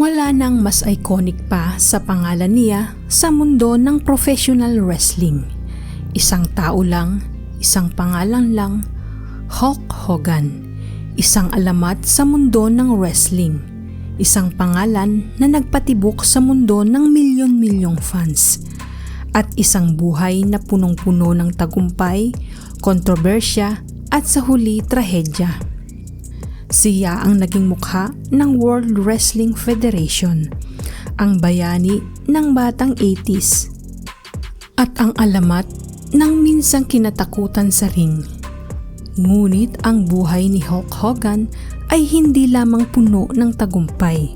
Wala nang mas iconic pa sa pangalan niya sa mundo ng professional wrestling. Isang tao lang, isang pangalan lang, Hulk Hogan. Isang alamat sa mundo ng wrestling. Isang pangalan na nagpatibok sa mundo ng milyon-milyong fans. At isang buhay na punong-puno ng tagumpay, kontrobersya at sa huli trahedya. Siya ang naging mukha ng World Wrestling Federation, ang bayani ng batang 80s, at ang alamat ng minsang kinatakutan sa ring. Ngunit ang buhay ni Hulk Hogan ay hindi lamang puno ng tagumpay.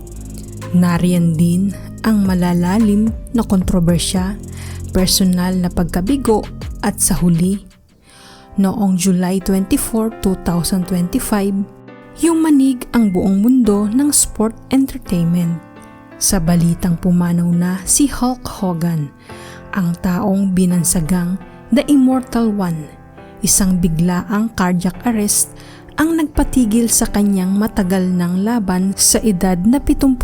Nariyan din ang malalalim na kontrobersya, personal na pagkabigo at sa huli, noong July 24, 2025, Yumanig ang buong mundo ng sport entertainment. Sa balitang pumanaw na si Hulk Hogan, ang taong binansagang The Immortal One, isang biglaang cardiac arrest ang nagpatigil sa kanyang matagal ng laban sa edad na 71.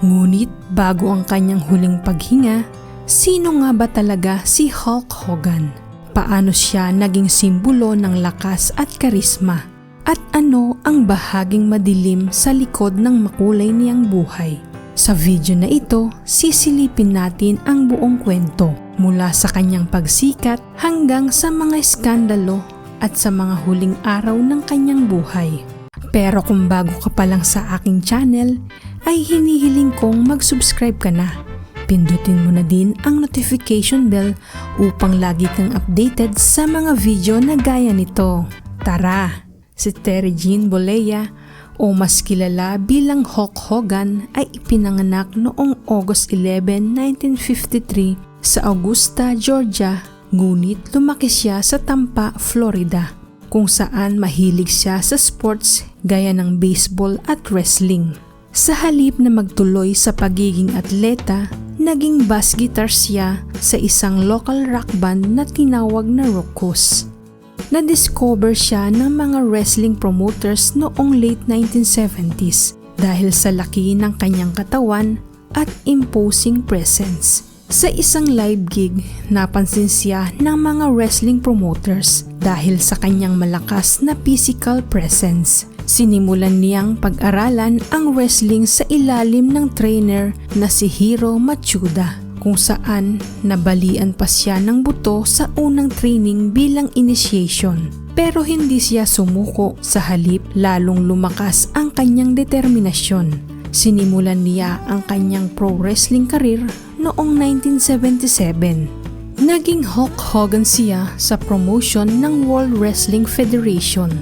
Ngunit bago ang kanyang huling paghinga, sino nga ba talaga si Hulk Hogan? Paano siya naging simbolo ng lakas at karisma? At ano ang bahaging madilim sa likod ng makulay niyang buhay? Sa video na ito, sisilipin natin ang buong kwento mula sa kanyang pagsikat hanggang sa mga iskandalo at sa mga huling araw ng kanyang buhay. Pero kung bago ka pa lang sa aking channel, ay hinihiling kong mag-subscribe ka na. Pindutin mo na din ang notification bell upang lagi kang updated sa mga video na gaya nito. Tara! Si Terry Jean Bolea o mas kilala bilang Hulk Hogan ay ipinanganak noong August 11, 1953 sa Augusta, Georgia, ngunit lumaki siya sa Tampa, Florida, kung saan mahilig siya sa sports gaya ng baseball at wrestling. Sa halip na magtuloy sa pagiging atleta, naging bass guitar siya sa isang local rock band na tinawag na Rocos na-discover siya ng mga wrestling promoters noong late 1970s dahil sa laki ng kanyang katawan at imposing presence. Sa isang live gig, napansin siya ng mga wrestling promoters dahil sa kanyang malakas na physical presence. Sinimulan niyang pag-aralan ang wrestling sa ilalim ng trainer na si Hiro Machuda kung saan nabalian pa siya ng buto sa unang training bilang initiation. Pero hindi siya sumuko sa halip lalong lumakas ang kanyang determinasyon. Sinimulan niya ang kanyang pro wrestling career noong 1977. Naging Hulk Hogan siya sa promotion ng World Wrestling Federation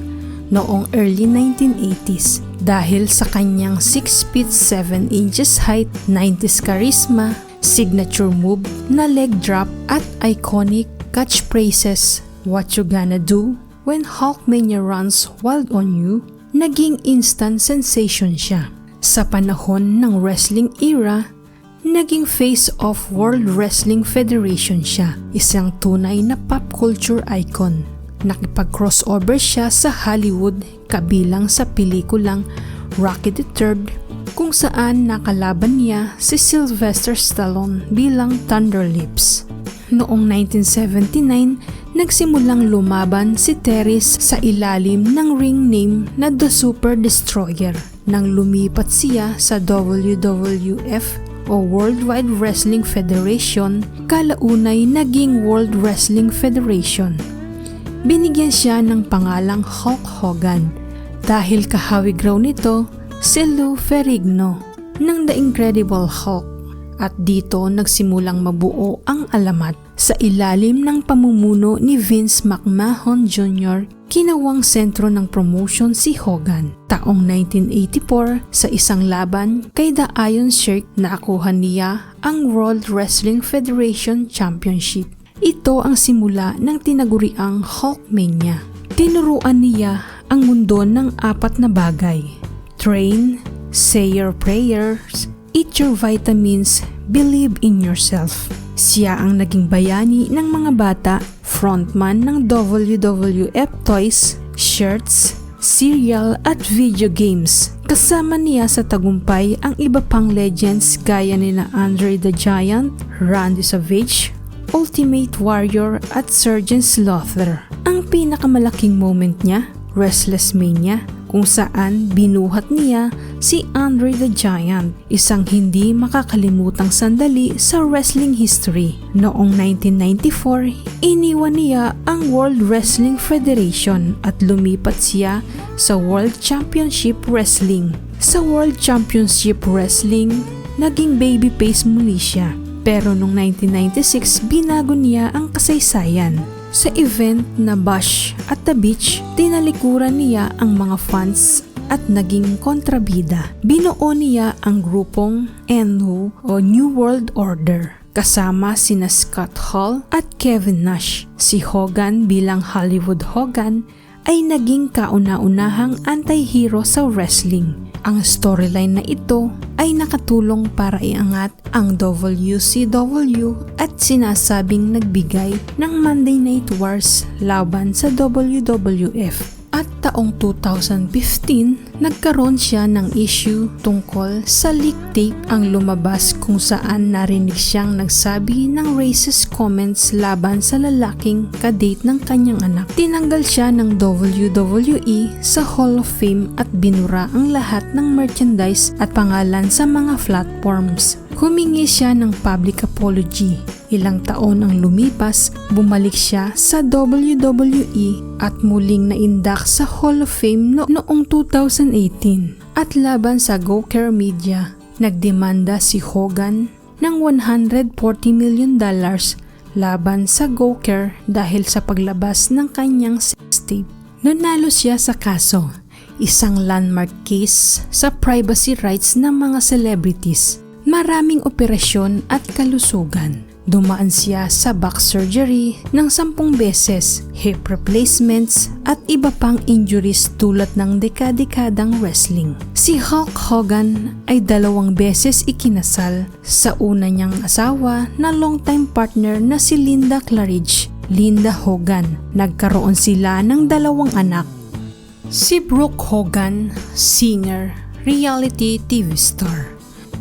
noong early 1980s dahil sa kanyang 6 feet 7 inches height, 90s charisma, signature move na leg drop at iconic catchphrases What you gonna do when Hulkmania runs wild on you naging instant sensation siya. Sa panahon ng wrestling era, naging face of World Wrestling Federation siya, isang tunay na pop culture icon. Nakipag-crossover siya sa Hollywood kabilang sa pelikulang Rocky III kung saan nakalaban niya si Sylvester Stallone bilang Thunder Lips. Noong 1979, nagsimulang lumaban si Terris sa ilalim ng ring name na The Super Destroyer nang lumipat siya sa WWF o World Wide Wrestling Federation, kalaunay naging World Wrestling Federation. Binigyan siya ng pangalang Hulk Hogan dahil kahawig raw nito si Lou Ferrigno ng The Incredible Hulk at dito nagsimulang mabuo ang alamat sa ilalim ng pamumuno ni Vince McMahon Jr. Kinawang sentro ng promotion si Hogan. Taong 1984 sa isang laban kay The Iron Sheik na akuhan niya ang World Wrestling Federation Championship. Ito ang simula ng tinaguriang Hulkmania. Tinuruan niya ang mundo ng apat na bagay Train, say your prayers, eat your vitamins, believe in yourself. Siya ang naging bayani ng mga bata, frontman ng WWF toys, shirts, cereal at video games. Kasama niya sa tagumpay ang iba pang legends gaya ni na Andre the Giant, Randy Savage, Ultimate Warrior at Sergeant Slaughter. Ang pinakamalaking moment niya, Restless Mania, kung saan binuhat niya si Andre the Giant, isang hindi makakalimutang sandali sa wrestling history. Noong 1994, iniwan niya ang World Wrestling Federation at lumipat siya sa World Championship Wrestling. Sa World Championship Wrestling, naging babyface muli siya. Pero noong 1996, binago niya ang kasaysayan. Sa event na Bash at the Beach, tinalikuran niya ang mga fans at naging kontrabida. Binuo niya ang grupong NWO o New World Order kasama sina Scott Hall at Kevin Nash. Si Hogan bilang Hollywood Hogan ay naging kauna-unahang anti-hero sa wrestling. Ang storyline na ito ay nakatulong para iangat ang WCW at sinasabing nagbigay ng Monday Night Wars laban sa WWF. At taong 2015, nagkaroon siya ng issue tungkol sa leak tape ang lumabas kung saan narinig siyang nagsabi ng racist comments laban sa lalaking kadate ng kanyang anak. Tinanggal siya ng WWE sa Hall of Fame at binura ang lahat ng merchandise at pangalan sa mga platforms. Humingi siya ng public apology. Ilang taon ang lumipas, bumalik siya sa WWE at muling naindak sa Hall of Fame no noong 2018. At laban sa GoCare Media, nagdemanda si Hogan ng 140 million dollars laban sa GoCare dahil sa paglabas ng kanyang sex tape. Nanalo siya sa kaso, isang landmark case sa privacy rights ng mga celebrities maraming operasyon at kalusugan. Dumaan siya sa back surgery ng sampung beses, hip replacements at iba pang injuries tulad ng dekadekadang wrestling. Si Hulk Hogan ay dalawang beses ikinasal sa una niyang asawa na longtime partner na si Linda Claridge, Linda Hogan. Nagkaroon sila ng dalawang anak. Si Brooke Hogan, singer, reality TV star.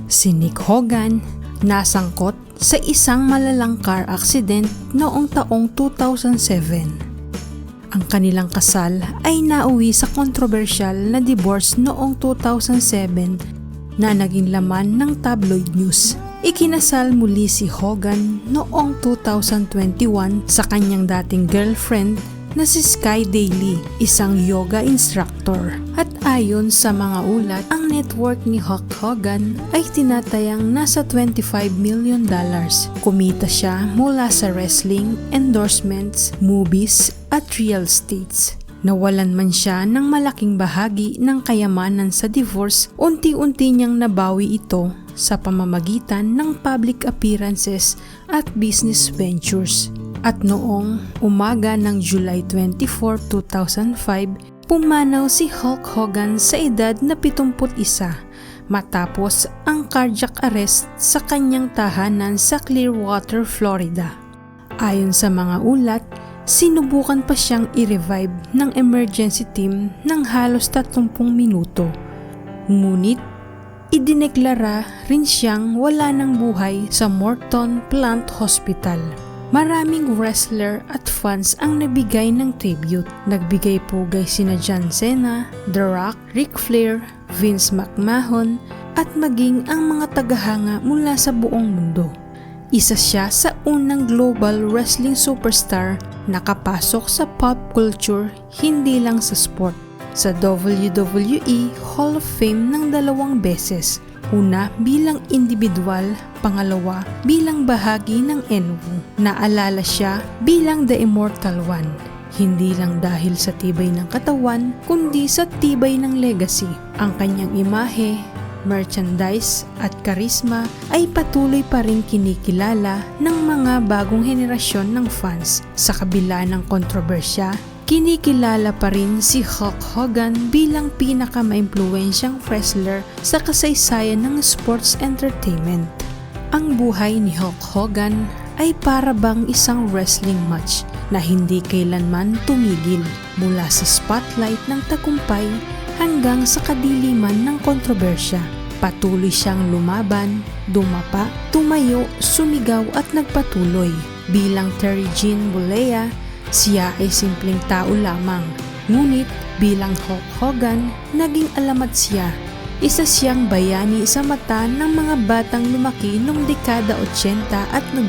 Si Nick Hogan nasangkot sa isang malalang car accident noong taong 2007. Ang kanilang kasal ay nauwi sa kontrobersyal na divorce noong 2007 na naging laman ng tabloid news. Ikinasal muli si Hogan noong 2021 sa kanyang dating girlfriend na si Sky Daily, isang yoga instructor. At ayon sa mga ulat, ang network ni Hulk Hogan ay tinatayang nasa 25 million dollars. Kumita siya mula sa wrestling, endorsements, movies at real estates. Nawalan man siya ng malaking bahagi ng kayamanan sa divorce, unti-unti niyang nabawi ito sa pamamagitan ng public appearances at business ventures. At noong umaga ng July 24, 2005, pumanaw si Hulk Hogan sa edad na 71 matapos ang cardiac arrest sa kanyang tahanan sa Clearwater, Florida. Ayon sa mga ulat, sinubukan pa siyang i-revive ng emergency team ng halos 30 minuto. Ngunit, idineklara rin siyang wala ng buhay sa Morton Plant Hospital. Maraming wrestler at fans ang nabigay ng tribute. Nagbigay pugay sina John Cena, The Rock, Ric Flair, Vince McMahon, at maging ang mga tagahanga mula sa buong mundo. Isa siya sa unang global wrestling superstar na kapasok sa pop culture hindi lang sa sport. Sa WWE Hall of Fame ng dalawang beses Una bilang individual, pangalawa bilang bahagi ng NWO. Naalala siya bilang The Immortal One. Hindi lang dahil sa tibay ng katawan, kundi sa tibay ng legacy. Ang kanyang imahe, merchandise at karisma ay patuloy pa rin kinikilala ng mga bagong henerasyon ng fans sa kabila ng kontrobersya Kinikilala pa rin si Hulk Hogan bilang pinaka-maimpluwensyang wrestler sa kasaysayan ng sports entertainment. Ang buhay ni Hulk Hogan ay para bang isang wrestling match na hindi kailanman tumigil mula sa spotlight ng tagumpay hanggang sa kadiliman ng kontrobersya. Patuloy siyang lumaban, dumapa, tumayo, sumigaw at nagpatuloy. Bilang Terry Jean Bulea, siya ay simpleng tao lamang. Ngunit bilang Hulk Hogan, naging alamat siya. Isa siyang bayani sa mata ng mga batang lumaki noong dekada 80 at 90.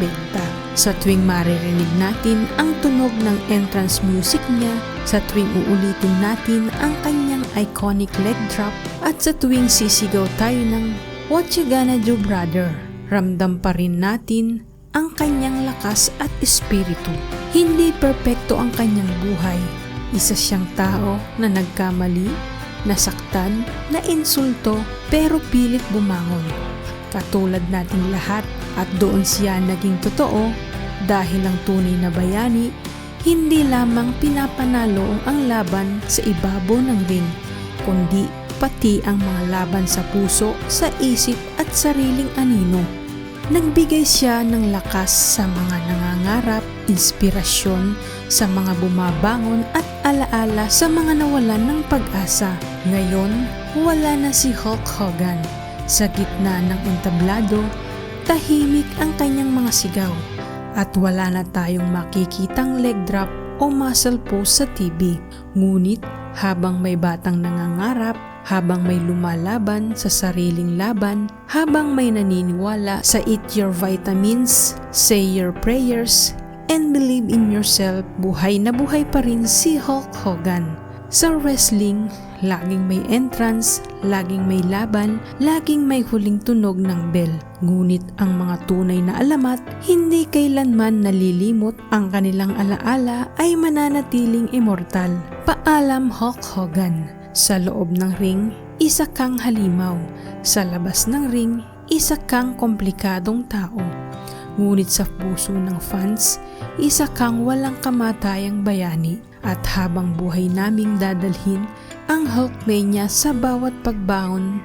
Sa tuwing maririnig natin ang tunog ng entrance music niya, sa tuwing uulitin natin ang kanyang iconic leg drop, at sa tuwing sisigaw tayo ng What You Gonna Do Brother, ramdam pa rin natin ang kanyang lakas at espiritu. Hindi perpekto ang kanyang buhay. Isa siyang tao na nagkamali, nasaktan, nainsulto, pero pilit bumangon. Katulad nating lahat at doon siya naging totoo dahil ang tunay na bayani hindi lamang pinapanalo ang laban sa ibabaw ng ring, kundi pati ang mga laban sa puso, sa isip at sariling anino. Nagbigay siya ng lakas sa mga nangangarap, inspirasyon sa mga bumabangon at alaala sa mga nawalan ng pag-asa. Ngayon, wala na si Hulk Hogan. Sa gitna ng entablado, tahimik ang kanyang mga sigaw at wala na tayong makikitang leg drop o muscle pose sa TV. Ngunit habang may batang nangangarap, habang may lumalaban sa sariling laban, habang may naniniwala sa eat your vitamins, say your prayers, and believe in yourself, buhay na buhay pa rin si Hulk Hogan. Sa wrestling, laging may entrance, laging may laban, laging may huling tunog ng bell. Ngunit ang mga tunay na alamat, hindi kailanman nalilimot ang kanilang alaala ay mananatiling immortal. Paalam Hulk Hogan. Sa loob ng ring, isa kang halimaw. Sa labas ng ring, isa kang komplikadong tao. Ngunit sa puso ng fans, isa kang walang kamatayang bayani. At habang buhay naming dadalhin ang Hulkmania sa bawat pagbangon,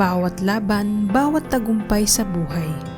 bawat laban, bawat tagumpay sa buhay.